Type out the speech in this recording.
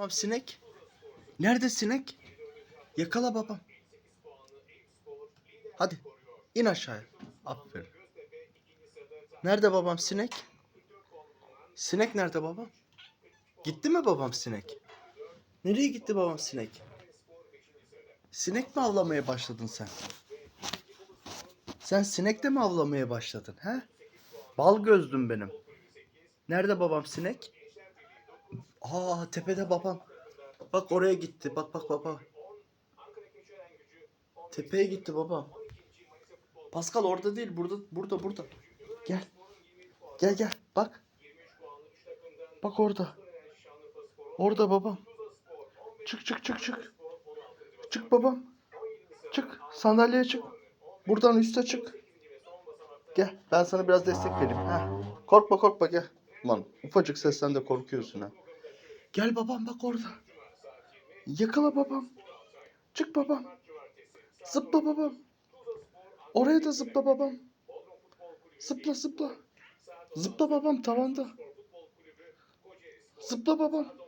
Babam sinek. Nerede sinek? Yakala babam. Hadi in aşağıya. Aferin. Nerede babam sinek? Sinek nerede babam? Gitti mi babam sinek? Nereye gitti babam sinek? Sinek mi avlamaya başladın sen? Sen sinek de mi avlamaya başladın he? Bal gözlüm benim. Nerede babam sinek? Aa tepede babam. Bak oraya gitti. Bak bak bak bak. Tepeye gitti babam. Pascal orada değil. Burada burada burada. Gel. Gel gel. Bak. Bak orada. Orada babam. Çık çık çık çık. Çık babam. Çık. Sandalyeye çık. Buradan üste çık. Gel. Ben sana biraz destek vereyim. Ha. Korkma korkma gel. Lan ufacık sesten de korkuyorsun ha. Gel babam bak orada. Yakala babam. Çık babam. Zıpla babam. Oraya da zıpla babam. Zıpla zıpla. Zıpla babam tavanda. Zıpla babam.